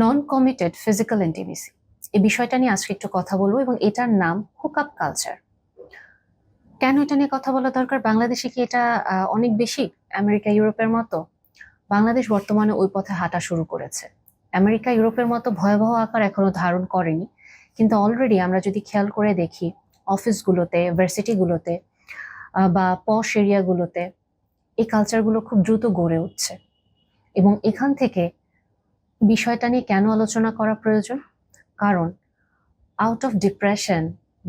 নন committed physical intimacy এই বিষয়টা নিয়ে আজকে একটু কথা বলব এবং এটার নাম হুকআপ কালচার কেন এটা নিয়ে কথা বলা দরকার? বাংলাদেশে কি এটা অনেক বেশি? আমেরিকা, ইউরোপের মতো? বাংলাদেশ বর্তমানে ওই পথে হাঁটা শুরু করেছে। আমেরিকা, ইউরোপের মতো ভয়াবহ আকার এখনও ধারণ করেনি। কিন্তু অলরেডি আমরা যদি খেয়াল করে দেখি, অফিসগুলোতে, ভার্সিটিগুলোতে বা পশ এরিয়াগুলোতে এই কালচারগুলো খুব দ্রুত গড়ে উঠছে। এবং এখান থেকে বিষয়টা নিয়ে কেন আলোচনা করা প্রয়োজন? কারণ আউট অফ ডিপ্রেশন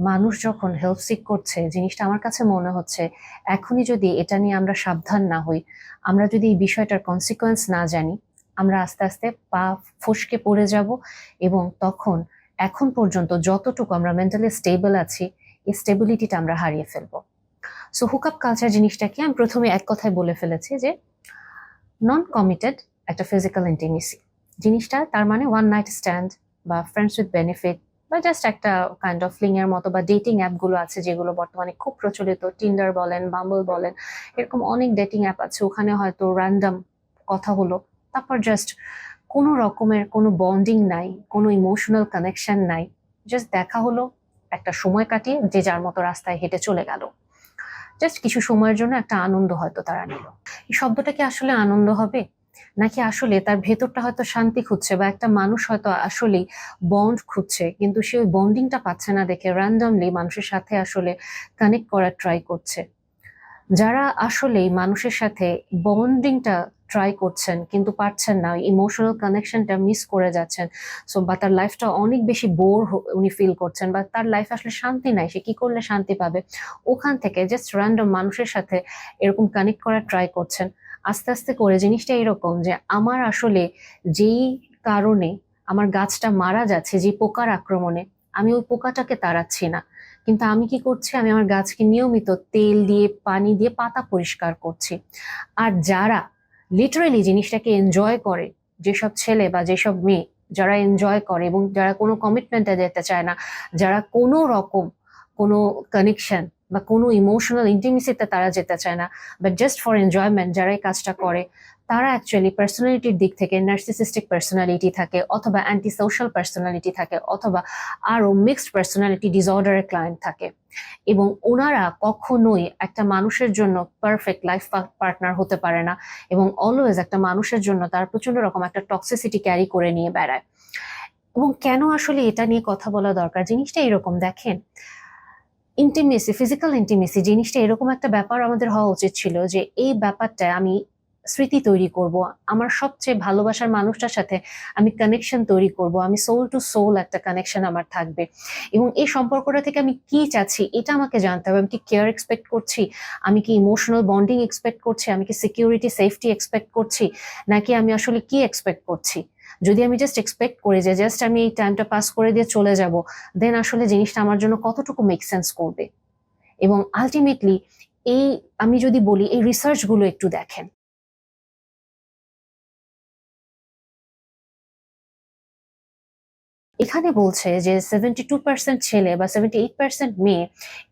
মানুষ যখন হেল্প সিক করছে, জিনিসটা আমার কাছে মনে হচ্ছে, এখনই যদি এটা নিয়ে আমরা সাবধান না হই, আমরা যদি এই বিষয়টার কনসিকোয়েন্স না জানি, আমরা আস্তে আস্তে পা ফসকে পড়ে যাব এবং তখন, এখন পর্যন্ত যতটুকু আমরা মেন্টালি স্টেবল আছি, এই স্টেবিলিটিটা আমরা হারিয়ে ফেলব। সো হুকআপ কালচার জিনিসটা কি আমি প্রথমে এক কথায় বলে ফেলেছি যে নন কমিটেড একটা ফিজিক্যাল ইন্টিমেসি জিনিসটা, তার মানে ওয়ান নাইট স্ট্যান্ড বা ফ্রেন্ডস বেনিফিট বা জাস্ট একটা কাইন্ড অফ ফ্লিং এর মতো বা ডেটিং অ্যাপগুলো আছে যেগুলো বর্তমানে খুব প্রচলিত টিন্ডার বলেন বাম্বল বলেন, এরকম অনেক ডেটিং অ্যাপ আছে। ওখানে হয়তো র্যান্ডম কথা হলো, তারপর জাস্ট কোনো রকমের কোনো বন্ডিং নাই, কোনো ইমোশনাল কানেকশন নাই। জাস্ট দেখা হলো, একটা সময় কাটিয়ে যে যার মতো রাস্তায় হেঁটে চলে গেল। জাস্ট কিছু সময়ের জন্য একটা আনন্দ হয়তো তারা নিল। এই শব্দটা কি আসলে আনন্দ হবে? নাকি আসলে তার ভেতরটা হয়তো শান্তি খুঁজছে বা একটা মানুষ হয়তো আসলেই বন্ড খুঁজছে, কিন্তু সে ওই বন্ডিংটা পাচ্ছে না দেখে র্যান্ডমলি মানুষের সাথে আসলে কানেক্ট করার ট্রাই করছে। যারা আসলেই মানুষের সাথে বন্ডিংটা ট্রাই করছেন, কিন্তু পারছেন না ইমোশনাল কানেকশনটা মিস করে যাচ্ছেন সো বা তার লাইফটা অনেক বেশি বোর উনি ফিল করছেন, বা তার লাইফ আসলে শান্তি নাই, সে কি করলে শান্তি পাবে? ওখান থেকে জাস্ট র্যান্ডম মানুষের সাথে এরকম কানেক্ট করার ট্রাই করছেন। আস্তে আস্তে করে, জিনিসটা এরকম যে আমার আসলে যেই কারণে আমার গাছটা মারা যাচ্ছে, যে পোকার আক্রমণে, আমি ওই পোকাটাকে তাড়াচ্ছি না। কিন্তু আমি কি করছি? আমি আমার গাছকে নিয়মিত তেল দিয়ে, পানি দিয়ে পাতা পরিষ্কার করছি। আর যারা লিটারেলি জিনিসটাকে এনজয় করে, যেসব ছেলে বা যেসব মেয়ে, যারা এনজয় করে এবং যারা কোনো কমিটমেন্টে যেতে চায় না, যারা কোনো রকম কোনো কানেকশন বা কোনো ইমোশনাল ইন্টিমেসিতে তারা যেতে চায় না বাট জাস্ট ফর এনজয়মেন্ট যারা এই কাজটা করে, তারা অ্যাকচুয়ালি পার্সোনালিটির দিক থেকে নার্সিসিস্টিক পার্সোনালিটি থাকে, অথবা অ্যান্টি সোশ্যাল পার্সোনালিটি থাকে, অথবা আরও মিক্সড পার্সোনালিটি ডিসঅর্ডারের ক্লায়েন্ট থাকে। এবং ওনারা কখনোই একটা মানুষের জন্য পারফেক্ট লাইফ পার্টনার হতে পারে না, এবং অলওয়েজ একটা মানুষের জন্য তার প্রচণ্ড রকম একটা টক্সিসিটি ক্যারি করে নিয়ে বেড়ায়। এবং কেন আসলে এটা নিয়ে কথা বলা দরকার? জিনিসটা এরকম, দেখেন ইন্টিমেসি ফিজিক্যাল ইন্টিমেসি জিনিসটা এরকম একটা ব্যাপার আমাদের হওয়া উচিত ছিল যে এই ব্যাপারটা আমি স্মৃতি তৈরি করব, আমার সবচেয়ে ভালোবাসার মানুষটার সাথে আমি কানেকশন তৈরি করব, আমি সোল টু সোল একটা কানেকশন আমার থাকবে। এবং এই সম্পর্কটা থেকে আমি কি চাচ্ছি এটা আমাকে জানতে হবে, আমি কি কেয়ার এক্সপেক্ট করছি, আমি কি ইমোশনাল বন্ডিং এক্সপেক্ট করছি, আমি কি সিকিউরিটি সেফটি এক্সপেক্ট করছি, নাকি আমি আসলে কি এক্সপেক্ট করছি? যদি আমি জাস্ট এক্সপেক্ট করি যে জাস্ট আমি এই টাইমটা পাস করে দিয়ে চলে যাব দেন আসলে জিনিসটা আমার জন্য কতটুকু মেক সেন্স করবে? এবং আলটিমেটলি এই আমি যদি বলি, এই রিসার্চগুলো একটু দেখেন। এখানে বলছে যে সেভেন্টি টু পার্সেন্ট ছেলে বা সেভেন্টি এইট পার্সেন্ট মেয়ে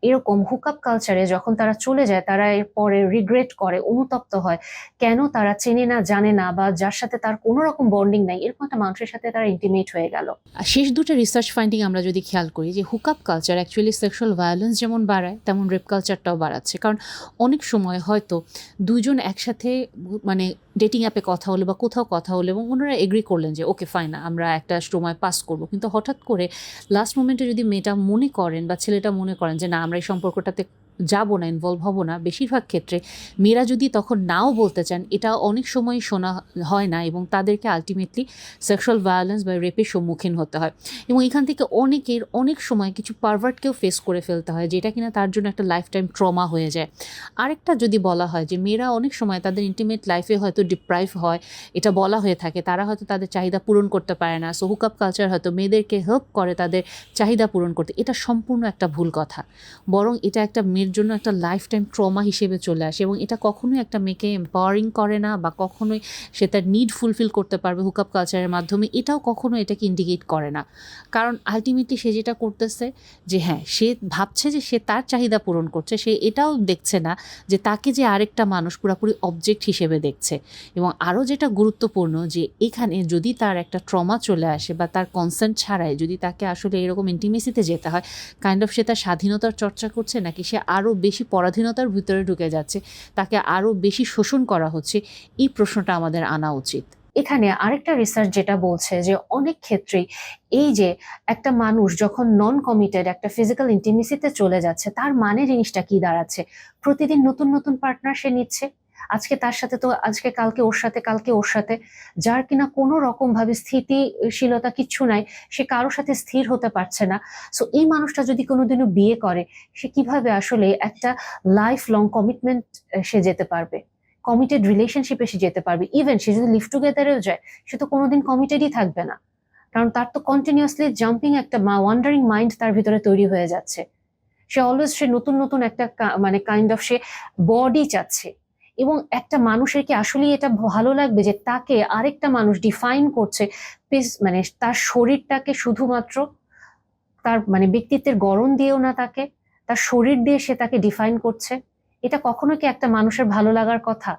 এরকম হুকআপ কালচারে যখন তারা চলে যায়, তারা এরপরে রিগ্রেট করে, অনুতপ্ত হয়। কেন তারা চেনে না, জানে না বা যার সাথে তার কোনো রকম বন্ডিং নাই, এরকম একটা মানুষের সাথে তারা ইন্টিমেট হয়ে গেল। আর শেষ দুটো রিসার্চ ফাইন্ডিং আমরা যদি খেয়াল করি যে hookup culture actually sexual violence যেমন বাড়ায়, তেমন রেপ কালচারটাও বাড়াচ্ছে। কারণ অনেক সময় হয়তো দুজন একসাথে মানে ডেটিং অ্যাপে কথা হলো বা কোথাও কথা হলো এবং ওনারা এগ্রি করলেন যে ওকে ফাইন আমরা একটা সময় পাস করব। কিন্তু হঠাৎ করে লাস্ট মোমেন্টে যদি মেয়েটা মনে করেন বা ছেলেটা মনে করেন যে না, আমরা এই সম্পর্কটাতে যাব না ইনভলভ হব না। বেশিরভাগ ক্ষেত্রে মেয়েরা যদি তখন নাও বলতে চান, এটা অনেক সময় শোনা হয় না এবং তাদেরকে আলটিমেটলি সেক্সুয়াল ভায়োলেন্স বা রেপের সম্মুখীন হতে হয়। এবং এখান থেকে অনেকের অনেক সময় কিছু পারভার্টকেও ফেস করে ফেলতে হয়, যেটা কিনা তার জন্য একটা লাইফ টাইম ট্রমা হয়ে যায়। আরেকটা যদি বলা হয় যে মেয়েরা অনেক সময় তাদের ইন্টিমেট লাইফে হয়তো ডিপ্রাইভ হয়, এটা বলা হয়ে থাকে, তারা হয়তো তাদের চাহিদা পূরণ করতে পারে না। সো হুকআপ কালচার হয়তো মেয়েদেরকে হেল্প করে তাদের চাহিদা পূরণ করতে, এটা সম্পূর্ণ একটা ভুল কথা। বরং এটা একটা মেয়ের মেয়ের জন্য একটা লাইফ টাইম ট্রমা হিসেবে চলে আসে এবং এটা কখনোই একটা মেয়েকে এম্পাওয়ারিং করে না বা কখনোই সে তার নিড ফুলফিল করতে পারবে হুকআপ কালচারের মাধ্যমে, এটাও কখনো এটাকে ইন্ডিকেট করে না। কারণ আলটিমেটলি সে যেটা করতেছে যে হ্যাঁ সে ভাবছে যে সে তার চাহিদা পূরণ করছে, সে এটাও দেখছে না যে তাকে যে আরেকটা মানুষ পুরোপুরি অবজেক্ট হিসেবে দেখছে। এবং আরও যেটা গুরুত্বপূর্ণ যে এখানে যদি তার একটা ট্রমা চলে আসে বা তার কনসেন্ট ছাড়াই যদি তাকে আসলে এরকম ইন্টিমেসিতে যেতে হয় কাইন্ড অফ সে তার স্বাধীনতার চর্চা করছে নাকি সে আরও বেশি পরাধীনতার ভিতরে ঢুকে যাচ্ছে, তাকে আরও বেশি শোষণ করা হচ্ছে, এই প্রশ্নটা আমাদের আনা উচিত। এখানে আরেকটা রিসার্চ যেটা বলছে যে অনেক ক্ষেত্রেই এই যে একটা মানুষ যখন নন কমিটেড একটা ফিজিক্যাল ইন্টিমেসিতে চলে যাচ্ছে, তার মানে জিনিসটা কি দাঁড়াচ্ছে? প্রতিদিন নতুন নতুন পার্টনার সে নিচ্ছে? আজকে তার সাথে তো আজকে কালকে ওর সাথে, কালকে ওর সাথে। যার কিনা কোনো রকম ভাবে স্থিতিশীলতা কিচ্ছু নাই, সে কারোর সাথে স্থির হতে পারছে না। সো এই মানুষটা যদি কোনোদিনও বিয়ে করে, সে কীভাবে আসলে একটা লাইফ লং কমিটমেন্ট সে যেতে পারবে? কমিটেড রিলেশনশিপে সে যেতে পারবে? ইভেন সে যদি লিভ টুগেদারেও যায়, সে তো কোনোদিন কমিটেডই থাকবে না। কারণ তার তো কন্টিনিউয়াসলি জাম্পিং একটা ওয়ান্ডারিং মাইন্ড তার ভিতরে তৈরি হয়ে যাচ্ছে। সে অলওয়েজ সে নতুন নতুন একটা মানে কাইন্ড অফ সে বডি চাচ্ছে। এবং একটা মানুষের কি আসলেই এটা ভালো লাগবে যে তাকে আরেকটা মানুষ ডিফাইন করছে? মানে তার শরীরটাকে শুধুমাত্র তার মানে ব্যক্তিত্বের গড়ন দিয়েও না তাকে, তার শরীর দিয়ে সে তাকে ডিফাইন করছে? এটা কখনো কি একটা মানুষের ভালো লাগার কথা?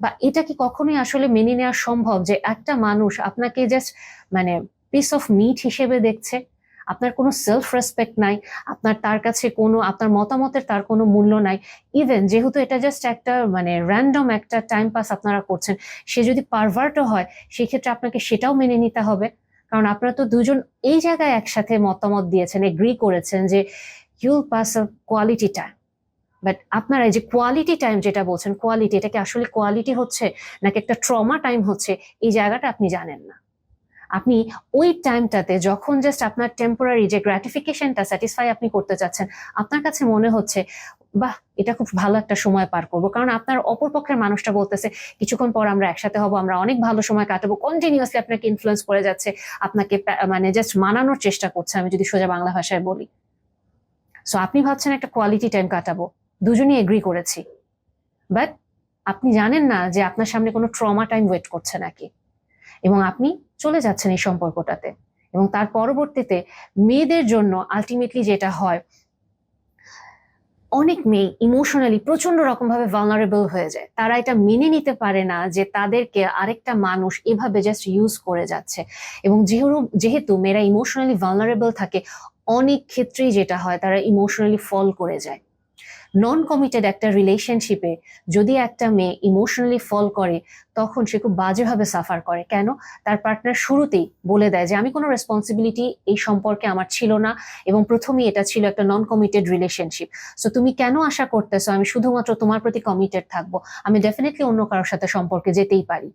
বা এটা কি কখনোই আসলে মেনে নেওয়া সম্ভব যে একটা মানুষ আপনাকে জাস্ট মানে পিস অফ মিট হিসেবে দেখছে? আপনার কোনো সেলফ রেসপেক্ট নাই, আপনার তার কাছে কোনো, আপনার মতামতের তার কোনো মূল্য নাই ইভেন যেহেতু এটা জাস্ট একটা মানে র্যান্ডম একটা টাইম পাস আপনারা করছেন, সে যদি পারভার্টও হয়, সেক্ষেত্রে আপনাকে সেটাও মেনে নিতে হবে। কারণ আপনারা তো দুজন এই জায়গায় একসাথে মতামত দিয়েছেন এগ্রি করেছেন যে you'll pass a quality time but আপনারা এই যে কোয়ালিটি টাইম যেটা বলছেন কোয়ালিটি এটা কি আসলে কোয়ালিটি হচ্ছে, নাকি একটা ট্রমা টাইম হচ্ছে, এই জায়গাটা আপনি জানেন না। আপনি ওই টাইমটাতে যখন জাস্ট আপনার টেম্পোরারি যে গ্র্যাটিফিকেশনটা স্যাটিসফাই আপনি করতে চাচ্ছেন, আপনার কাছে মনে হচ্ছে, বাহ, এটা খুব ভালো একটা সময় পার করব। কারণ আপনার অপর পক্ষের মানুষটা বলতেছে, কিছুক্ষণ পর আমরা একসাথে হব, আমরা অনেক ভালো সময় কাটাবো। কন্টিনিউয়াসলি আপনাকে ইনফ্লুয়েন্স করে যাচ্ছে, আপনাকে মানে জাস্ট মানানোর চেষ্টা করছে, আমি যদি সোজা বাংলা ভাষায় বলি। সো আপনি ভাবছেন একটা কোয়ালিটি টাইম কাটাবো, দুজনই এগ্রি করেছি। বাট আপনি জানেন না যে আপনার সামনে কোনো ট্রমা টাইম ওয়েট করছে নাকি? এবং আপনি চলে যাচ্ছেন এই সম্পর্কটাতে। এবং তার পরবর্তীতে মেয়েদের জন্য আলটিমেটলি যেটা হয়, অনেক মেয়ে ইমোশনালি প্রচণ্ড রকম ভাবে ভালনারেবল হয়ে যায়। তারা এটা মেনে নিতে পারে না যে তাদেরকে আরেকটা মানুষ এভাবে জাস্ট ইউজ করে যাচ্ছে। এবং যেহেতু যেহেতু মেয়েরা ইমোশনালি ভালনারেবল থাকে, অনেক ক্ষেত্রেই যেটা হয়, তারা ইমোশনালি ফল করে যায়। নন কমিটেড একটা রিলেশনশিপে যদি একটা মেয়ে ইমোশনালি ফল করে, তখন সে খুব বাজেভাবে সাফার করে। কেন? তার পার্টনার শুরুতেই বলে দেয় যে, আমি কোনো রেসপন্সিবিলিটি এই সম্পর্কে আমার ছিল না এবং প্রথমেই এটা ছিল একটা নন কমিটেড রিলেশনশিপ সো তুমি কেন আশা করতেছো আমি শুধুমাত্র তোমার প্রতি কমিটেড থাকব? আমি ডেফিনেটলি অন্য কারোর সাথে সম্পর্কে যেতেই পারি।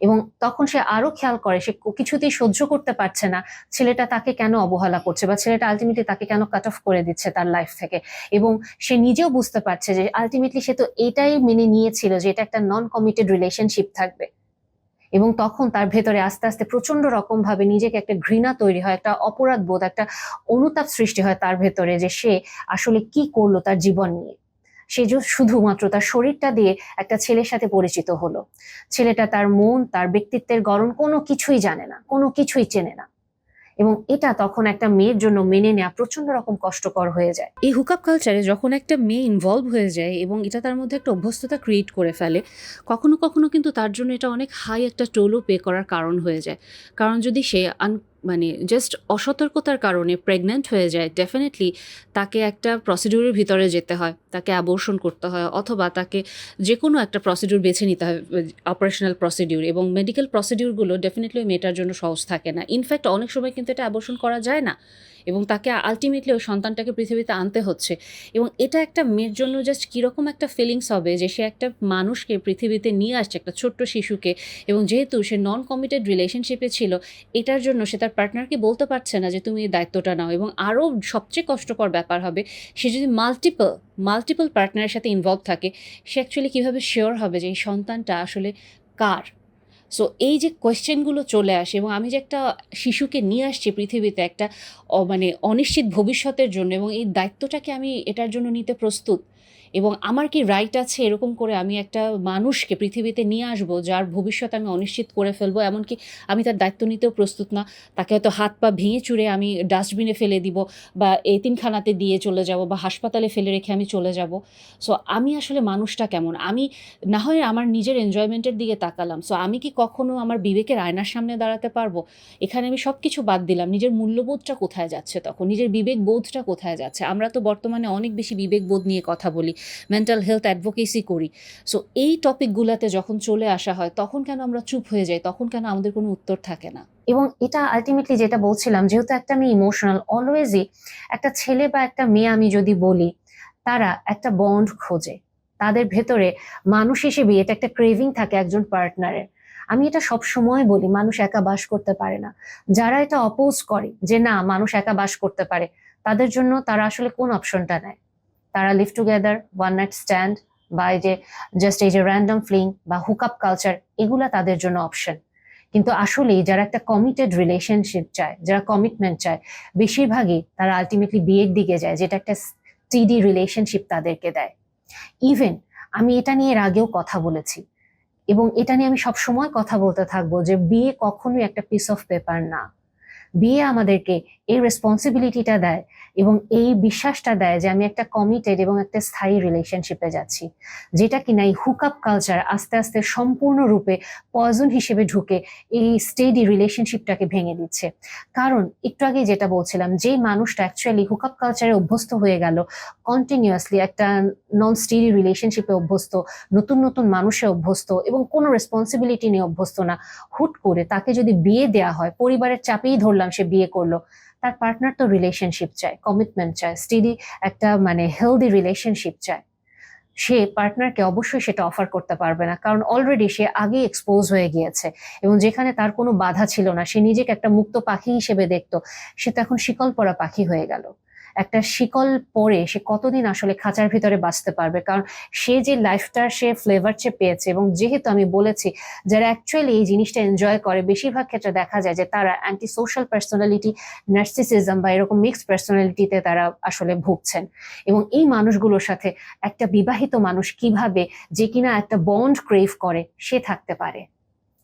এবং তখন সে আরও খেয়াল করে, সে কিছুতেই সহ্য করতে পারছে না। ছেলেটা তাকে কেন অবহেলা করছে বা ছেলেটা আলটিমেটলি তাকে কেন কাট অফ করে দিচ্ছে তার লাইফ থেকে? এবং সে নিজেও বুঝতে পারছে যে আলটিমেটলি সে তো এটাই মেনে নিয়েছিল যে এটা একটা নন কমিটেড রিলেশনশিপ থাকবে। এবং তখন তার ভেতরে আস্তে আস্তে প্রচণ্ড রকম ভাবে নিজেকে একটা ঘৃণা তৈরি হয়, একটা অপরাধ বোধ একটা অনুতাপ সৃষ্টি হয় তার ভেতরে যে সে আসলে কি করল তার জীবন নিয়ে। সে শুধুমাত্র তার শরীরটা দিয়ে একটা ছেলের সাথে পরিচিত হলো। ছেলেটা তার মন, তার ব্যক্তিত্বের গড়ন কোনো কিছুই জানে না, কোনো কিছুই চেনে না। এবং এটা তখন একটা মেয়ের জন্য মেনে নেওয়া প্রচণ্ড রকম কষ্টকর হয়ে যায়। এই হুকআপ কালচারে যখন একটা মেয়ে ইনভলভ হয়ে যায় এবং এটা তার মধ্যে একটা অভ্যস্ততা ক্রিয়েট করে ফেলে, কখনো কখনো কিন্তু তার জন্য এটা অনেক হাই একটা টোলও পে করার কারণ হয়ে যায়। কারণ যদি সে আন মানে জাস্ট অসতর্কতার কারণে প্রেগন্যান্ট হয়ে যায় ডেফিনেটলি তাকে একটা প্রসিডিউরের ভিতরে যেতে হয়, তাকে অ্যাবর্শন করতে হয় অথবা তাকে যে কোনো একটা প্রসিডিউর বেছে নিতে হয় অপারেশনাল প্রসিডিউর এবং মেডিকেল প্রসিডিউরগুলো ডেফিনেটলি মেয়েটার জন্য সহজ থাকে না। ইনফ্যাক্ট অনেক সময় কিন্তু এটা অ্যাবর্শন করা যায় না। এবং তাকে আলটিমেটলি ওই সন্তানটাকে পৃথিবীতে আনতে হচ্ছে। এবং এটা একটা মেয়ের জন্য জাস্ট কীরকম একটা ফিলিংস হবে যে সে একটা মানুষকে পৃথিবীতে নিয়ে আসছে, একটা ছোট্ট শিশুকে, এবং যেহেতু সে নন কমিটেড রিলেশনশিপে ছিল, এটার জন্য সে তার পার্টনারকে বলতে পারছে না যে তুমি এই দায়িত্বটা নাও এবং আরও সবচেয়ে কষ্টকর ব্যাপার হবে, সে যদি মাল্টিপল মাল্টিপল পার্টনারের সাথে ইনভলভ থাকে, সে অ্যাকচুয়ালি কীভাবে শিওর হবে যে এই সন্তানটা আসলে কার? সো এই যে কোয়েশ্চেনগুলো চলে আসে এবং আমি যে একটা শিশুকে নিয়ে আসছি পৃথিবীতে একটা মানে অনিশ্চিত ভবিষ্যতের জন্য এবং এই দায়িত্বটাকে আমি এটার জন্য নিতে প্রস্তুত এবং আমার কি রাইট আছে এরকম করে আমি একটা মানুষকে পৃথিবীতে নিয়ে আসব, যার ভবিষ্যৎ আমি অনিশ্চিত করে ফেলব? এমনকি আমি তার দায়িত্ব নিতেও প্রস্তুত না। তাকে হয়তো হাত পা ভেঙে চুরে আমি ডাস্টবিনে ফেলে দিব বা এতিমখানাতে দিয়ে চলে যাব বা হাসপাতালে ফেলে রেখে আমি চলে যাব। সো আমি আসলে মানুষটা কেমন? আমি না হয় আমার নিজের এনজয়মেন্টের দিকে তাকালাম। সো আমি কি কখনো আমার বিবেকের আয়নার সামনে দাঁড়াতে পারব? এখানে আমি সব কিছু বাদ দিলাম। নিজের মূল্যবোধটা কোথায় যাচ্ছে তখন? নিজের বিবেক বোধটা কোথায় যাচ্ছে? আমরা তো বর্তমানে অনেক বেশি বিবেক বোধ নিয়ে কথা বলি। মেন্টাল হেলথ অ্যাডভোকেসি করি। সো এই টপিকগুলোতে যখন চলে আসা হয়, তখন কেন আমরা চুপ হয়ে যাই? তখন কেন আমাদের কোনো উত্তর থাকে না? এবং এটা আলটিমেটলি যেটা বলছিলাম, যেহেতু একটা আমি ইমোশনাল অলওয়েজই একটা ছেলে বা একটা মেয়ে আমি যদি বলি, তারা একটা বন্ড খোঁজে। তাদের ভেতরে মানুষ হিসেবে এটা একটা ক্রেভিং থাকে একজন পার্টনারের আমি এটা সব সময় বলি, মানুষ একা বাস করতে পারে না। যারা এটা অপোজ করে যে না, মানুষ একা বাস করতে পারে, তাদের জন্য তারা আসলে কোন অপশনটা নেয়? তারা live together one night stand বা এই যে জাস্ট এই যে র্যান্ডম ফ্লিং বা হুকআপ কালচার এগুলা তাদের জন্য অপশন কিন্তু আসলেই যারা একটা কমিটেড রিলেশনশিপ চায়, যারা কমিটমেন্ট চায়, বেশিরভাগই তারা আলটিমেটলি বিয়ের দিকে যায়, যেটা একটা স্টিডি রিলেশনশিপ তাদেরকে দেয়। ইভেন আমি এটা নিয়ে এর আগেও কথা বলেছি, এবং এটা নিয়ে আমি সব সময় কথা বলতে থাকব যে বিয়ে কখনোই একটা পিস অফ পেপার না। বিয়ে আমাদেরকে এই রেসপন্সিবিলিটিটা দেয় এবং এই বিশ্বাসটা দেয় যে আমি একটা কমিটেড এবং একটা স্থায়ী রিলেশনশিপে যাচ্ছি, যেটা কিনা এই হুকআপ কালচার আস্তে আস্তে সম্পূর্ণরূপে পয়জন হিসেবে ঢুকে এই স্টেডি রিলেশনশিপটাকে ভেঙে দিচ্ছে। কারণ একটু আগে যেটা বলছিলাম যে মানুষটা অ্যাকচুয়ালি হুকআপ কালচারে অভ্যস্ত হয়ে গেল কন্টিনিউয়াসলি একটা নন স্টেডি রিলেশনশিপে অভ্যস্ত, নতুন নতুন মানুষে অভ্যস্ত এবং কোনো রেসপন্সিবিলিটি নিয়ে অভ্যস্ত না, হুট করে তাকে যদি বিয়ে দেয়া হয়, পরিবারের চাপেই ধরলাম সে বিয়ে করল তার পার্টনার তো রিলেশনশিপ চায় কমিটমেন্ট চায় স্টেডি একটা মানে হেলদি রিলেশনশিপ চায়। সে পার্টনারকে অবশ্যই সেটা অফার করতে পারবে না, কারণ অলরেডি সে আগে এক্সপোজ হয়ে গিয়েছে এবং যেখানে তার কোনো বাধা ছিল না, সে নিজেকে একটা মুক্ত পাখি হিসেবে দেখত, সে তো এখন শিকল পরা পাখি হয়ে গেল। একটা শিকল পরে সে কতদিন আসলে খাঁচার ভিতরে বাঁচতে পারবে? কারণ সে যে লাইফটার সে ফ্লেভার চেয়ে পেয়েছে এবং যেহেতু আমি বলেছি, যারা অ্যাকচুয়ালি এই জিনিসটা এনজয় করে, বেশিরভাগ ক্ষেত্রে দেখা যায় যে তারা অ্যান্টি সোশ্যাল পার্সোনালিটি নার্সিসিজম বা এরকম মিক্সড পার্সোনালিটিতে তারা আসলে ভুগছেন। এবং এই মানুষগুলোর সাথে একটা বিবাহিত মানুষ কীভাবে যে কিনা একটা বন্ড ক্রেভ করে, সে থাকতে পারে।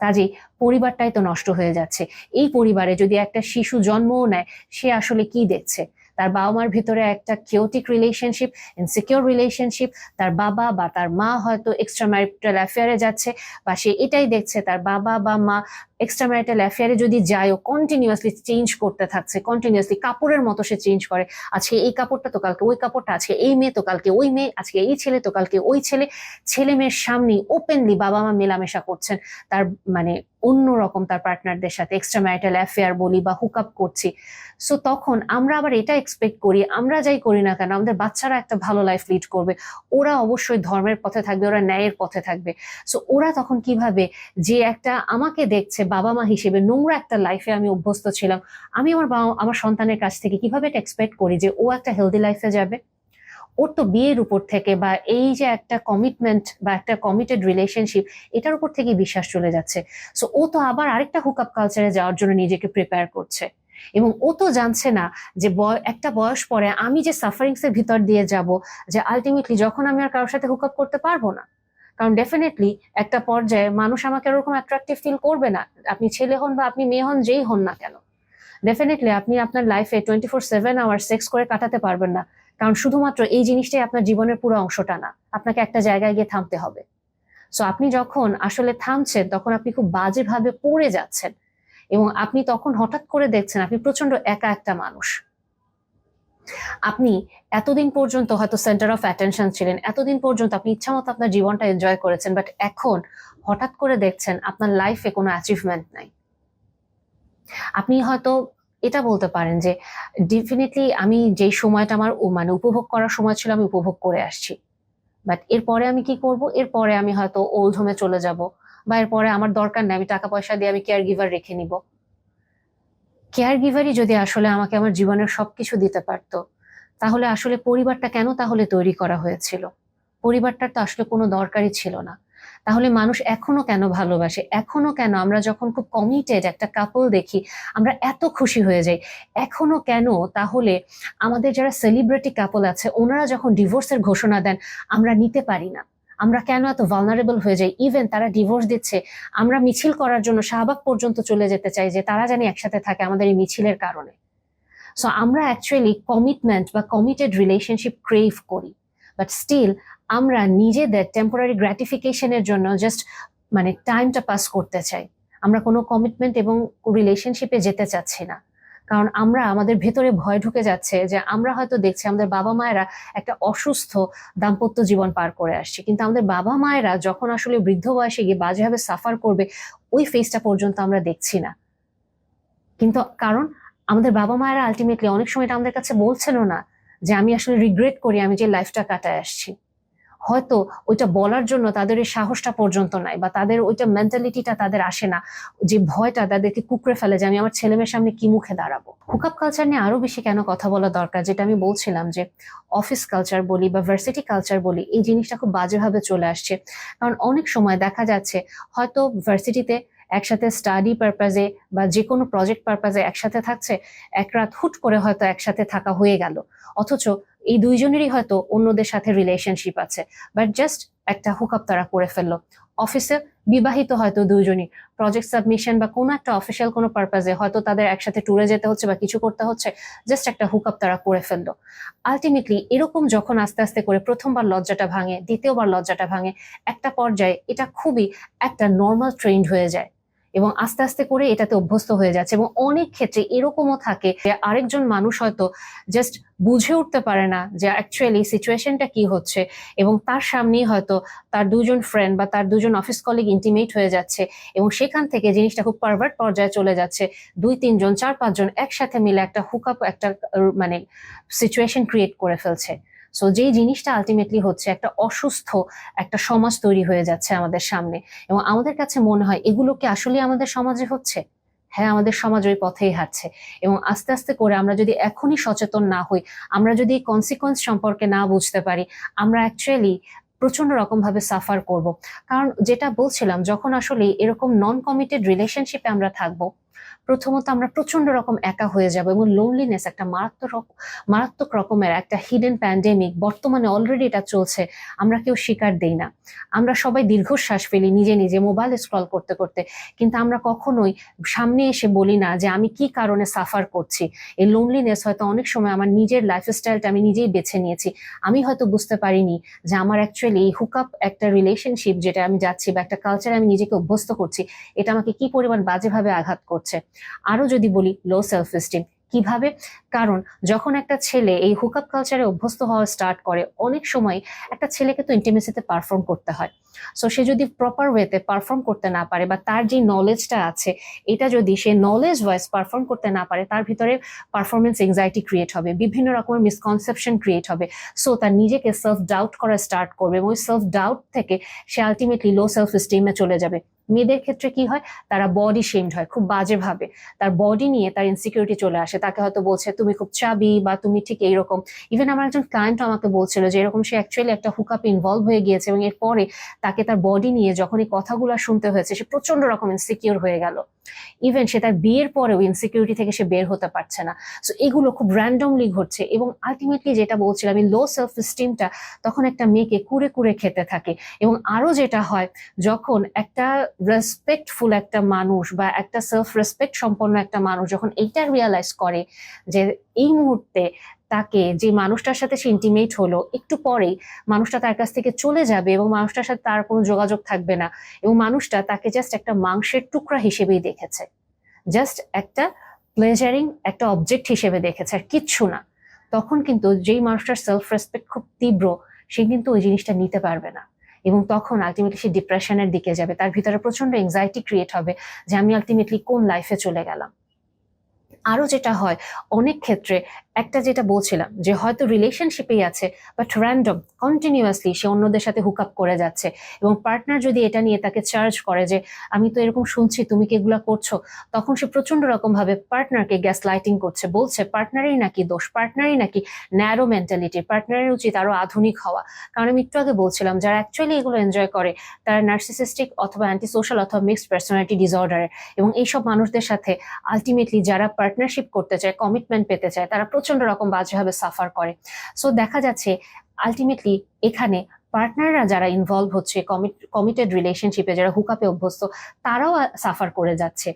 কাজেই পরিবারটাই তো নষ্ট হয়ে যাচ্ছে। এই পরিবারে যদি একটা শিশু জন্মও নেয়, সে আসলে কি দেখছে? তার বাবা মার ভিতরে একটা কিওটিক রিলেশনশিপ ইনসিকিউর রিলেশনশিপ তার বাবা বা তার মা হয়তো এক্সট্রা ম্যারিটাল অ্যাফেয়ারে যাচ্ছে, বা সে এটাই দেখছে তার বাবা বা মা এক্সট্রা ম্যারিটাল অ্যাফেয়ারে যদি যায়ও কন্টিনিউয়াসলি চেঞ্জ করতে থাকছে কন্টিনিউয়াসলি কাপড়ের মতো সে চেঞ্জ করে, আজকে এই কাপড়টা তো কালকে ওই কাপড়টা, আজকে এই মেয়ে তো কালকে ওই মেয়ে, আজকে এই ছেলে তো কালকে ওই ছেলে ছেলে মেয়ের সামনেই ওপেনলি বাবা মা মেলামেশা করছেন, তার মানে অন্য রকম তার পার্টনারদের সাথে এক্সট্রা ম্যারিটাল অ্যাফেয়ার বলি বা হুক আপ করছি। সো তখন আমরা আবার এটা এক্সপেক্ট করি, আমরা যাই করি না কেন, আমাদের বাচ্চারা একটা ভালো লাইফ লিড করবে, ওরা অবশ্যই ধর্মের পথে থাকবে, ওরা ন্যায়ের পথে থাকবে। সো ওরা তখন কীভাবে যে একটা আমাকে দেখছে বাবা মা হিসেবে নোংরা একটা লাইফে আমি অভ্যস্ত ছিলাম। আমি আমার বাবা, আমার সন্তানের কাছ থেকে কীভাবে এটা এক্সপেক্ট করি যে ও একটা হেলদি লাইফে যাবে? ওর তো বিয়ের উপর থেকে বা এই যে একটা কমিটমেন্ট বা একটা কমিটেড রিলেশনশিপ এটার উপর থেকে বিশ্বাস চলে যাচ্ছে। সো ও তো আবার আরেকটা হুকআপ কালচারে যাওয়ার জন্য নিজেকে প্রিপেয়ার করছে। এবং ও তো জানছে না যে একটা বয়স পরে আমি যে সাফারিংস এর ভিতর দিয়ে যাব, যে আলটিমেটলি যখন আমি আর কারোর সাথে হুকআপ করতে পারব না কারণ ডেফিনেটলি একটা পর্যায়ে মানুষ আমাকে ওরকম অ্যাট্রাকটিভ ফিল করবে না। আপনি ছেলে হন বা আপনি মেয়ে হন, যেই হন না কেন। ডেফিনেটলি আপনি আপনার লাইফে twenty four seven hour sex করে কাটাতে পারবেন না। কারণ শুধুমাত্র এই জিনিসটাই আপনার জীবনের পুরো অংশটা না। আপনাকে একটা জায়গায় গিয়ে থামতে হবে। সো আপনি যখন আসলে থামছেন, তখন আপনি খুব বাজেভাবে পড়ে যাচ্ছেন। এবং আপনি তখন হঠাৎ করে দেখছেন, আপনি প্রচণ্ড একা একটা মানুষ। আপনি এতদিন পর্যন্ত হয়তো সেন্টার অফ অ্যাটেনশন ছিলেন, এতদিন পর্যন্ত আপনি ইচ্ছামতো আপনার জীবনটা এনজয় করেছেন বাট এখন হঠাৎ করে দেখছেন আপনার লাইফে কোনো অ্যাচিভমেন্ট নাই। আপনি হয়তো এটা বলতে পারেন যে ডেফিনেটলি আমি যেই সময়টা আমার মানে উপভোগ করার সময় ছিল, আমি উপভোগ করে আসছি। বাট এরপরে আমি কি করব? এরপরে আমি হয়তো ওল্ড হোমে চলে যাব, বা এরপরে আমার দরকার নেই, আমি টাকা পয়সা দিয়ে আমি কেয়ার গিভার রেখে নিব। কেয়ার গিভারই যদি আসলে আমাকে আমার জীবনের সবকিছু দিতে পারতো, তাহলে আসলে পরিবারটা কেন তাহলে তৈরি করা হয়েছিল? পরিবারটার তো আসলে কোনো দরকারই ছিল না। তাহলে মানুষ এখনও কেন ভালোবাসে? এখনও কেন? আমরা যখন খুব কমিটেড একটা কাপল দেখি, আমরা এত খুশি হয়ে যাই। এখনও কেন? তাহলে আমাদের যারা সেলিব্রিটি কাপল আছে, ওনারা যখন ডিভোর্সের ঘোষণা দেন, আমরা নিতে পারি না। আমরা কেন এত ভালনারেবল হয়ে যাই? ইভেন তারা ডিভোর্স দিচ্ছে, আমরা মিছিল করার জন্য শাহবাগ পর্যন্ত চলে যেতে চাই যে তারা জানি একসাথে থাকে আমাদের এই মিছিলের কারণে। সো আমরা অ্যাকচুয়ালি কমিটমেন্ট বা কমিটেড রিলেশনশিপ ক্রেভ করি। বাট স্টিল আমরা নিজেদের টেম্পোরারি গ্র্যাটিফিকেশনের জন্য জাস্ট মানে টাইমটা পাস করতে চাই। আমরা কোনো কমিটমেন্ট এবং রিলেশনশিপে যেতে চাচ্ছি না। কারণ আমরা আমাদের ভেতরে ভয় ঢুকে যাচ্ছে যে আমরা হয়তো দেখছি আমাদের বাবা মায়েরা একটা অসুস্থ দাম্পত্য জীবন পার করে আসছে। কিন্তু আমাদের বাবা মায়েরা যখন আসলে বৃদ্ধ বয়সে গিয়ে বাজেভাবে সাফার করবে, ওই ফেসটা পর্যন্ত আমরা দেখছি না। কিন্তু কারণ আমাদের বাবা মায়েরা আলটিমেটলি অনেক সময় এটা আমাদের কাছে বলছেনও না যে আমি আসলে রিগ্রেট করি আমি যে লাইফটা কাটায় আসছি। হয়তো ওইটা বলার জন্য তাদের এই সাহসটা পর্যন্ত নাই বা তাদের ওইটা মেন্টালিটিটা তাদের আসে না। যে ভয়টা তাদেরকে কুকড়ে ফেলে যে আমি আমার ছেলেমেয়ের সামনে কি মুখে দাঁড়াবো? হুকআপ কালচার নিয়ে আরও বেশি কেন কথা বলা দরকার? যেটা আমি বলছিলাম যে অফিস কালচার বলি বা ভার্সিটি কালচার বলি, এই জিনিসটা খুব বাজেভাবে চলে আসছে। কারণ অনেক সময় দেখা যাচ্ছে হয়তো ভার্সিটিতে একসাথে স্টাডি পারপাজে বা যে কোনো প্রজেক্ট পারপাজে একসাথে থাকছে, এক রাত হুট করে হয়তো একসাথে থাকা হয়ে গেল। অথচ এই দুইজনেরই হয়তো অন্যদের সাথে রিলেশনশিপ আছে বাট জাস্ট একটা হুকআপ তারা করে ফেলল। অফিসে বিবাহিত হয়তো দুইজনই। প্রজেক্ট সাবমিশন বা কোনো একটা অফিসিয়াল কোনো পারপাজে হয়তো তাদের একসাথে ট্যুরে যেতে হচ্ছে বা কিছু করতে হচ্ছে জাস্ট একটা হুকআপ তারা করে ফেলল। আলটিমেটলি এরকম যখন আস্তে আস্তে করে প্রথমবার লজ্জাটা ভাঙে, দ্বিতীয়বার লজ্জাটা ভাঙে, একটা পর্যায়ে এটা খুবই একটা নর্মাল ট্রেন্ড হয়ে যায়। এবং আস্তে আস্তে করে এটাতে অভ্যস্ত হয়ে যাচ্ছে এবং অনেক ক্ষেত্রে এরকমও থাকে যে আরেকজন মানুষ হয়তো জাস্ট বুঝে উঠতে পারে না যে অ্যাকচুয়ালি সিচুয়েশনটা কি হচ্ছে এবং তার সামনেই হয়তো তার দুজন ফ্রেন্ড বা তার দুজন অফিস কলিগ ইন্টিমেট হয়ে যাচ্ছে এবং সেখান থেকে জিনিসটা খুব পারভার্ট পর্যায়ে চলে যাচ্ছে। দুই, তিনজন, চার, পাঁচজন একসাথে মিলে একটা হুকআপ একটা মানে সিচুয়েশন ক্রিয়েট করে ফেলছে। সো যেই জিনিসটা আলটিমেটলি হচ্ছে একটা অসুস্থ একটা সমাজ তৈরি হয়ে যাচ্ছে আমাদের সামনে। এবং আমাদের কাছে মনে হয়, এগুলো কি আসলে আমাদের সমাজে হচ্ছে? হ্যাঁ আমাদের সমাজ ওই পথেই হাঁটছে। এবং আস্তে আস্তে করে আমরা যদি এখনই সচেতন না হই, আমরা যদি কনসিকোয়েন্স সম্পর্কে না বুঝতে পারি, আমরা অ্যাকচুয়ালি প্রচণ্ড রকম ভাবে সাফার করব। কারণ যেটা বলছিলাম, যখন আসলে এরকম নন কমিটেড রিলেশনশিপে আমরা থাকব প্রথমত আমরা প্রচণ্ড রকম একা হয়ে যাব এবং লোনলিনেস একটা মারাত্মক মারাত্মক রকমের একটা হিডেন প্যান্ডেমিক বর্তমানে অলরেডি এটা চলছে, আমরা কেউ স্বীকার দেই না। আমরা সবাই দীর্ঘশ্বাস ফেলি নিজে নিজে মোবাইল স্ক্রল করতে করতে। কিন্তু আমরা কখনোই সামনে এসে বলি না যে আমি কি কারণে সাফার করছি। এই লোনলিনেস হয়তো অনেক সময় আমার নিজের লাইফস্টাইলটা আমি নিজেই বেছে নিয়েছি। আমি হয়তো বুঝতে পারিনি যে আমার অ্যাকচুয়ালি এই হুকআপ একটা রিলেশনশিপ যেটা আমি যাচ্ছি বা একটা কালচারে আমি নিজেকে অভ্যস্ত করছি, এটা আমাকে কি পরিমাণ বাজেভাবে আঘাত করছে। আরও যদি বলি লো সেলফ এস্টিম কীভাবে? কারণ যখন একটা ছেলে এই হুকআপ কালচারে অভ্যস্ত হওয়া স্টার্ট করে, অনেক সময় একটা ছেলেকে তো ইন্টিমেসিতে পারফর্ম করতে হয়। সো সে যদি প্রপার ওয়েতে পারফর্ম করতে না পারে বা তার যে নলেজটা আছে, এটা যদি সে নলেজ ওয়াইজ পারফর্ম করতে না পারে, তার ভিতরে পারফরমেন্স এংজাইটি ক্রিয়েট হবে, বিভিন্ন রকমের মিসকনসেপশন ক্রিয়েট হবে। সো তার নিজেকে সেলফ ডাউট করা স্টার্ট করবে এবং ওই সেলফ ডাউট থেকে সে আলটিমেটলি লো সেলফ এস্টিমে চলে যাবে। মেয়েদের ক্ষেত্রে কি হয়? তারা বডি শেমড হয়, খুব বাজে ভাবে তার বডি নিয়ে তার ইনসিকিউরিটি চলে আসে। তাকে হয়তো বলছে, তুমি খুব চাবি বা তুমি ঠিক এইরকম। ইভেন আমার একজন ক্লায়েন্ট আমাকে বলছিল যে, এরকম সে অ্যাকচুয়ালি একটা হুকআপ ইনভলভ হয়ে গিয়েছে এবং এরপরে তাকে তার বডি নিয়ে যখন এই কথাগুলো শুনতে হয়েছে, সে প্রচণ্ড রকম ইনসিকিউর হয়ে গেল। ইভেন সে তার বিয়ের পরেও ইনসিকিউরিটি থেকে সে বের হতে পারছে না। সো এগুলো খুব র্যান্ডমলি ঘটছে এবং আলটিমেটলি যেটা বলছিলাম, এই লো সেলফ স্টিমটা তখন একটা মেয়েকে কুড়ে কুড়ে খেতে থাকে এবং আরও যেটা হয়, যখন একটা রেসপেক্টফুল একটা মানুষ বা একটা সেলফ রেসপেক্ট সম্পন্ন একটা মানুষ যখন এইটা রিয়ালাইজ করে যে এই মুহূর্তে তাকে, যে মানুষটার সাথে সে ইন্টিমেট হলো, একটু পরেই মানুষটা তার কাছ থেকে চলে যাবে এবং মানুষটার সাথে তার কোনো যোগাযোগ থাকবে না এবং মানুষটা তাকে জাস্ট একটা মাংসের টুকরা হিসেবেই দেখেছে। জাস্ট একটা প্লেজারিং একটা অবজেক্ট হিসেবে দেখেছে, আর কিচ্ছু না। তখন কিন্তু যেই মানুষটার সেলফ রেসপেক্ট খুব তীব্র, সে কিন্তু ওই জিনিসটা নিতে পারবে না। এবং তখন আলটিমেটলি সে ডিপ্রেশনের দিকে যাবে। তার ভিতরে প্রচণ্ড এংজাইটি ক্রিয়েট হবে যে আমি আলটিমেটলি কোন লাইফে চলে গেলাম। আরও যেটা হয়, অনেক ক্ষেত্রে একটা যেটা বলছিলাম, যে হয়তো রিলেশনশিপেই আছে বাট র্যান্ডম কন্টিনিউয়াসলি সে অন্যদের সাথে হুক আপ করে যাচ্ছে এবং পার্টনার যদি এটা নিয়ে তাকে চার্জ করে যে, আমি তো এরকম শুনছি, তুমি কি এগুলা করছ? তখন সে প্রচণ্ড রকম ভাবে পার্টনারকে গ্যাস লাইটিং করছে, বলছে পার্টনারই নাকি দোষ? পার্টনারই নাকি ন্যারো মেন্টালিটি পার্টনারের উচিত আরও আধুনিক হওয়া? কারণ আমি একটু আগে বলছিলাম, যারা অ্যাকচুয়ালি এগুলো এনজয় করে, তারা নার্সিসিস্টিক অথবা অ্যান্টি সোশ্যাল অথবা মিক্সড পার্সোনালিটি ডিসঅর্ডারের এবং এইসব মানুষদের সাথে আলটিমেটলি যারা পার্টনারশিপ করতে চায় কমিটমেন্ট পেতে চায়, তারা প্রচণ্ড রকম বাজেভাবে সাফার করে। সো দেখা যাচ্ছে আলটিমেটলি এখানে পার্টনাররা যারা ইনভলভ হচ্ছে কমিটেড রিলেশনশিপে যারা হুকাপে অভ্যস্ত, তারাও সাফার করে যাচ্ছে।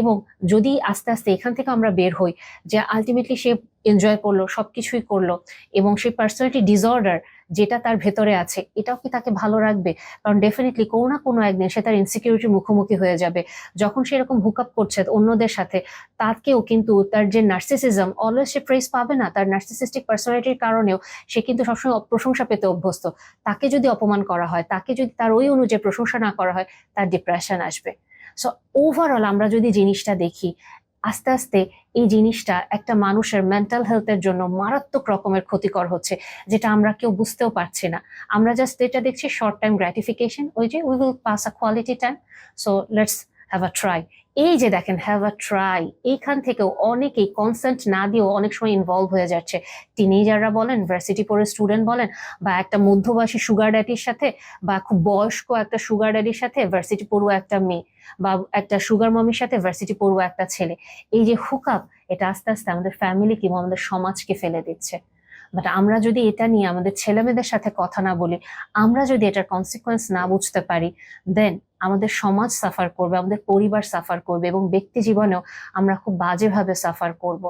এবং যদি আস্তে আস্তে এখান থেকে আমরা বের হই যে আলটিমেটলি সে এনজয় করল, সবকিছুই করল এবং সেই পার্সোনালিটি ডিসঅর্ডার যেটা তার ভেতরে আছে, এটাও কি তাকে ভালো রাখবে? কারণ ডেফিনেটলি কোনো না কোনো একদিন সে তার ইনসিকিউরিটির মুখোমুখি হয়ে যাবে। যখন সে এরকম হুকআপ করছে অন্যদের সাথে, তাকেও কিন্তু তার যে নার্সিসিজম অলওয়েজ সে প্রেস পাবে না। তার নার্সিসিস্টিক পার্সোনালিটির কারণেও সে কিন্তু সবসময় প্রশংসা পেতে অভ্যস্ত। তাকে যদি অপমান করা হয়, তাকে যদি তার ওই অনুযায়ী প্রশংসা না করা হয়, তার ডিপ্রেশন আসবে। সো ওভারঅল আমরা যদি জিনিসটা দেখি আস্তে আস্তে এই জিনিসটা একটা মানুষের মেন্টাল হেলথের জন্য মারাত্মক রকমের ক্ষতিকর হচ্ছে, যেটা আমরা কেউ বুঝতেও পারছি না। আমরা জাস্ট এটা দেখছি শর্ট টাইম গ্র্যাটিফিকেশন ওই যে we will pass a quality time so let's have a try এই যে দেখেন হ্যাভ আ ট্রাই এইখান থেকেও অনেকেই কনসেন্ট না দিয়েও অনেক সময় ইনভলভ হয়ে যাচ্ছে। টিনেজাররা বলেন ভার্সিটি পড়ে স্টুডেন্ট বলেন, বা একটা মধ্যবয়সী সুগার ড্যাডির সাথে, বা খুব বয়স্ক একটা সুগার ড্যাডির সাথে ভার্সিটি পড়ুয়া একটা মেয়ে, বা একটা সুগার মমির সাথে ভার্সিটি পড়ুয়া একটা ছেলে। এই যে হুকআপ এটা আস্তে আস্তে আমাদের ফ্যামিলি কিংবা আমাদের সমাজকে ফেলে দিচ্ছে। বাট আমরা যদি এটা নিয়ে আমাদের ছেলেমেয়েদের সাথে কথা না বলি, আমরা যদি এটার কনসিকোয়েন্স না বুঝতে পারি দেন আমাদের সমাজ সাফার করবে, আমাদের পরিবার সাফার করবে এবং ব্যক্তি জীবনেও আমরা খুব বাজেভাবে সাফার করব।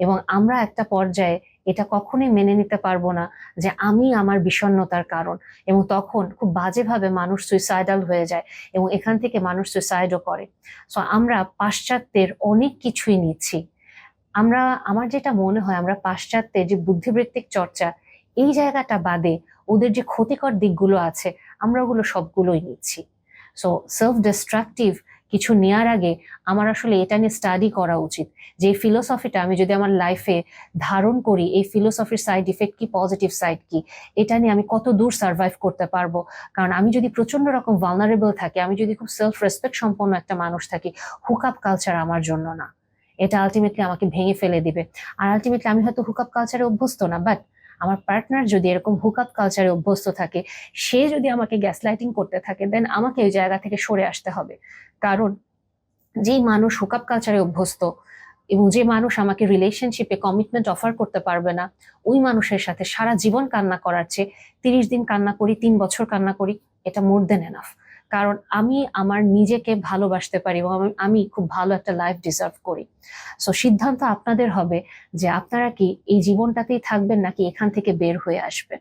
এবং আমরা একটা পর্যায়ে এটা কখনোই মেনে নিতে পারব না যে আমি আমার বিষণ্ণতার কারণ। এবং তখন খুব বাজেভাবে মানুষ সুইসাইডাল হয়ে যায় এবং এখান থেকে মানুষ সুইসাইডও করে। সো আমরা পাশ্চাত্যের অনেক কিছুই নিচ্ছি। আমরা, আমার যেটা মনে হয়, আমরা পাশ্চাত্যের যে বুদ্ধিবৃত্তিক চর্চা, এই জায়গাটা বাদে ওদের যে ক্ষতিকর দিকগুলো আছে, আমরা ওগুলো সবগুলোই নিচ্ছি। সো সেলফ ডিস্ট্রাকটিভ কিছু নেওয়ার আগে আমার আসলে এটা নিয়ে স্টাডি করা উচিত। যে ফিলোসফিটা আমি যদি আমার লাইফে ধারণ করি, এই ফিলোসফির সাইড ইফেক্ট কি পজিটিভ সাইড কি, এটা নিয়ে আমি কত দূর সার্ভাইভ করতে পারব? কারণ আমি যদি প্রচণ্ড রকম ভালনারেবল থাকি, আমি যদি খুব সেলফ রেসপেক্ট সম্পন্ন একটা মানুষ থাকি হুকআপ কালচার আমার জন্য না। এটা আলটিমেটলি আমাকে ভেঙে ফেলে দিবে। আর আলটিমেটলি আমি হয়তো হুকআপ কালচারে অভ্যস্ত না বাট আমার পার্টনার যদি এরকম হুকআপ কালচারে অভ্যস্ত থাকে, সে যদি আমাকে গ্যাস লাইটিং করতে থাকে দেন আমাকে ওই জায়গা থেকে সরে আসতে হবে। কারণ যেই মানুষ হুকআপ কালচারে অভ্যস্ত এবং যে মানুষ আমাকে রিলেশনশিপে কমিটমেন্ট অফার করতে পারবে না, ওই মানুষের সাথে সারা জীবন কান্না করার চেয়ে তিরিশ দিন কান্না করি, তিন বছর কান্না করি, এটা মোর দেন এনাফ কারণ আমি আমার নিজেকে ভালোবাসতে পারি এবং আমি- খুব ভালো একটা লাইফ ডিজার্ভ করি। সো সিদ্ধান্ত আপনাদের হবে যে আপনারা কি এই জীবনটাতেই থাকবেন নাকি এখান থেকে বের হয়ে আসবেন?